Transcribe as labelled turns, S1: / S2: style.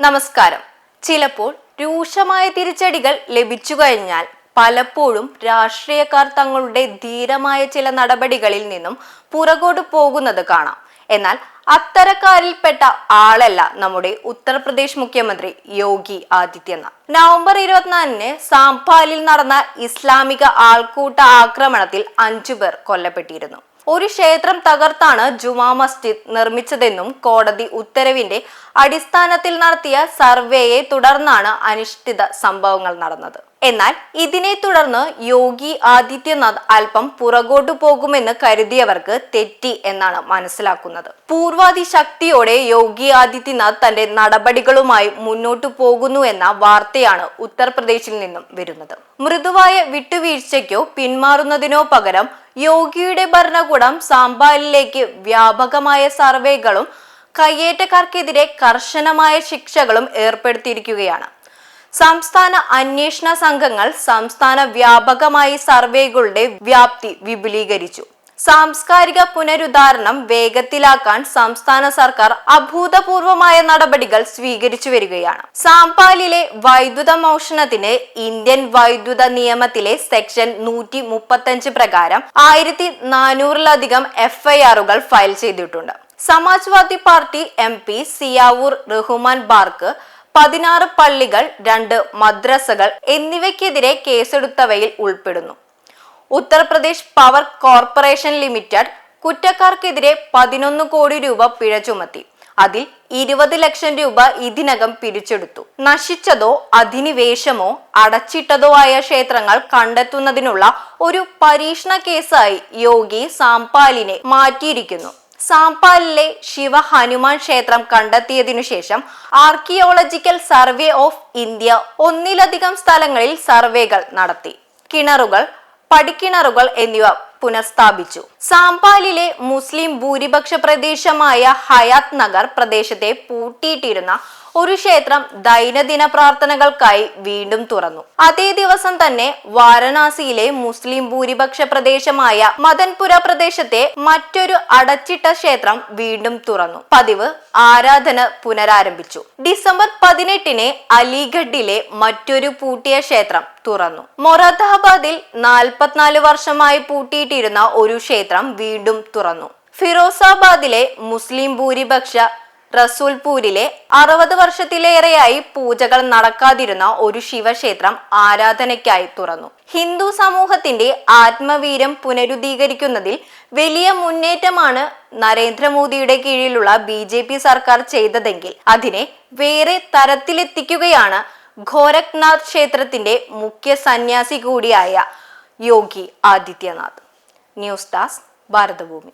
S1: നമസ്കാരം. ചിലപ്പോൾ രൂക്ഷമായ തിരിച്ചടികൾ ലഭിച്ചു കഴിഞ്ഞാൽ പലപ്പോഴും രാഷ്ട്രീയക്കാർ തങ്ങളുടെ ധീരമായ ചില നടപടികളിൽ നിന്നും പുറകോട്ട് പോകുന്നത് കാണാം. എന്നാൽ അത്തരക്കാരിൽപ്പെട്ട ആളല്ല നമ്മുടെ ഉത്തർപ്രദേശ് മുഖ്യമന്ത്രി യോഗി ആദിത്യനാഥ്. നവംബർ ഇരുപത്തിനാലിന് സാംപാലിൽ നടന്ന ഇസ്ലാമിക ആൾക്കൂട്ട ആക്രമണത്തിൽ അഞ്ചു പേർ കൊല്ലപ്പെട്ടിരുന്നു. ഒരു ക്ഷേത്രം തകർത്താണ് ജുമാ മസ്ജിദ് നിർമ്മിച്ചതെന്നും കോടതി ഉത്തരവിന്റെ അടിസ്ഥാനത്തിൽ നടത്തിയ സർവേയെ തുടർന്നാണ് അനിഷ്ടിത സംഭവങ്ങൾ നടന്നത്. എന്നാൽ ഇതിനെ തുടർന്ന് യോഗി ആദിത്യനാഥ് അല്പം പുറകോട്ടു പോകുമെന്ന് കരുതിയവർക്ക് തെറ്റി എന്നാണ് മനസ്സിലാക്കുന്നത്. പൂർവാധി ശക്തിയോടെ യോഗി ആദിത്യനാഥ് തന്റെ നടപടികളുമായി മുന്നോട്ടു പോകുന്നു എന്ന വാർത്തയാണ് ഉത്തർപ്രദേശിൽ നിന്നും വരുന്നത്. മൃദുവായ വിട്ടുവീഴ്ചയ്ക്കോ പിന്മാറുന്നതിനോ പകരം യോഗിയുടെ ഭരണകൂടം സാമ്പാലിലേക്ക് വ്യാപകമായ സർവേകളും കയ്യേറ്റക്കാർക്കെതിരെ കർശനമായ ശിക്ഷകളും ഏർപ്പെടുത്തിയിരിക്കുകയാണ്. സംസ്ഥാന അന്വേഷണ സംഘങ്ങൾ സംസ്ഥാന വ്യാപകമായി സർവേകളുടെ വ്യാപ്തി വിപുലീകരിച്ചു. സാംസ്കാരിക പുനരുദ്ധാരണം വേഗത്തിലാക്കാൻ സംസ്ഥാന സർക്കാർ അഭൂതപൂർവമായ നടപടികൾ സ്വീകരിച്ചു വരികയാണ്. സാംപാലിലെ വൈദ്യുത മോഷണത്തിന് ഇന്ത്യൻ വൈദ്യുത നിയമത്തിലെ സെക്ഷൻ നൂറ്റി മുപ്പത്തഞ്ച് പ്രകാരം ആയിരത്തി നാനൂറിലധികം എഫ്ഐആറുകൾ ഫയൽ ചെയ്തിട്ടുണ്ട്. Samajwadi party M P Ziaur Rahman Barq പതിനാറ് പള്ളികൾ രണ്ട് മദ്രസകൾ എന്നിവയ്ക്കെതിരെ കേസെടുത്തവയിൽ ഉൾപ്പെടുന്നു. ഉത്തർപ്രദേശ് പവർ കോർപ്പറേഷൻ ലിമിറ്റഡ് കുറ്റക്കാർക്കെതിരെ പതിനൊന്ന് കോടി രൂപ പിഴ ചുമത്തി. അതിൽ ഇരുപത് ലക്ഷം രൂപ ഇതിനകം പിരിച്ചെടുത്തു. നശിച്ചതോ അധിനിവേശമോ അടച്ചിട്ടതോ ആയ ക്ഷേത്രങ്ങൾ കണ്ടെത്തുന്നതിനുള്ള ഒരു പരീക്ഷണ കേസായി യോഗി സാംപാലിനെ മാറ്റിയിരിക്കുന്നു. സാംപാലിലെ ശിവ ഹനുമാൻ ക്ഷേത്രം കണ്ടെത്തിയതിനു ശേഷം ആർക്കിയോളജിക്കൽ സർവേ ഓഫ് ഇന്ത്യ ഒന്നിലധികം സ്ഥലങ്ങളിൽ സർവേകൾ നടത്തി. കിണറുകൾ പടിക്കിണറുകൾ എന്നിവ പുനഃസ്ഥാപിച്ചു. സാംപാലിലെ മുസ്ലിം ഭൂരിപക്ഷ പ്രദേശമായ ഹയാത് നഗർ പ്രദേശത്തെ പൂട്ടിയിട്ടിരുന്ന ഒരു ക്ഷേത്രം ദൈനംദിന പ്രാർത്ഥനകൾക്കായി വീണ്ടും തുറന്നു. അതേ ദിവസം തന്നെ വാരണാസിയിലെ മുസ്ലിം ഭൂരിപക്ഷ പ്രദേശമായ മദൻപുര പ്രദേശത്തെ മറ്റൊരു അടച്ചിട്ട ക്ഷേത്രം വീണ്ടും തുറന്നു. പതിവ് ആരാധന പുനരാരംഭിച്ചു. ഡിസംബർ പതിനെട്ടിന് അലിഗഡിലെ മറ്റൊരു പൂട്ടിയ ക്ഷേത്രം തുറന്നു. മൊറാദാബാദിൽ നാൽപ്പത്തിനാല് വർഷമായി പൂട്ടിയിട്ടിരുന്ന ഒരു ക്ഷേത്രം വീണ്ടും തുറന്നു. ഫിറോസാബാദിലെ മുസ്ലിം ഭൂരിപക്ഷ റസൂൽപൂരിലെ അറുപത് വർഷത്തിലേറെയായി പൂജകൾ നടക്കാതിരുന്ന ഒരു ശിവക്ഷേത്രം ആരാധനയ്ക്കായി തുറന്നു. ഹിന്ദു സമൂഹത്തിന്റെ ആത്മവീരം പുനരുദ്ധീകരിക്കുന്നതിൽ വലിയ മുന്നേറ്റമാണ് നരേന്ദ്രമോദിയുടെ കീഴിലുള്ള ബി ജെ പി സർക്കാർ ചെയ്തതെങ്കിൽ അതിനെ വേറെ തരത്തിലെത്തിക്കുകയാണ് ഗോരഖ്നാഥ് ക്ഷേത്രത്തിന്റെ മുഖ്യ സന്യാസി കൂടിയായ Yogi Adityanath. News desk Bharathabhoomi.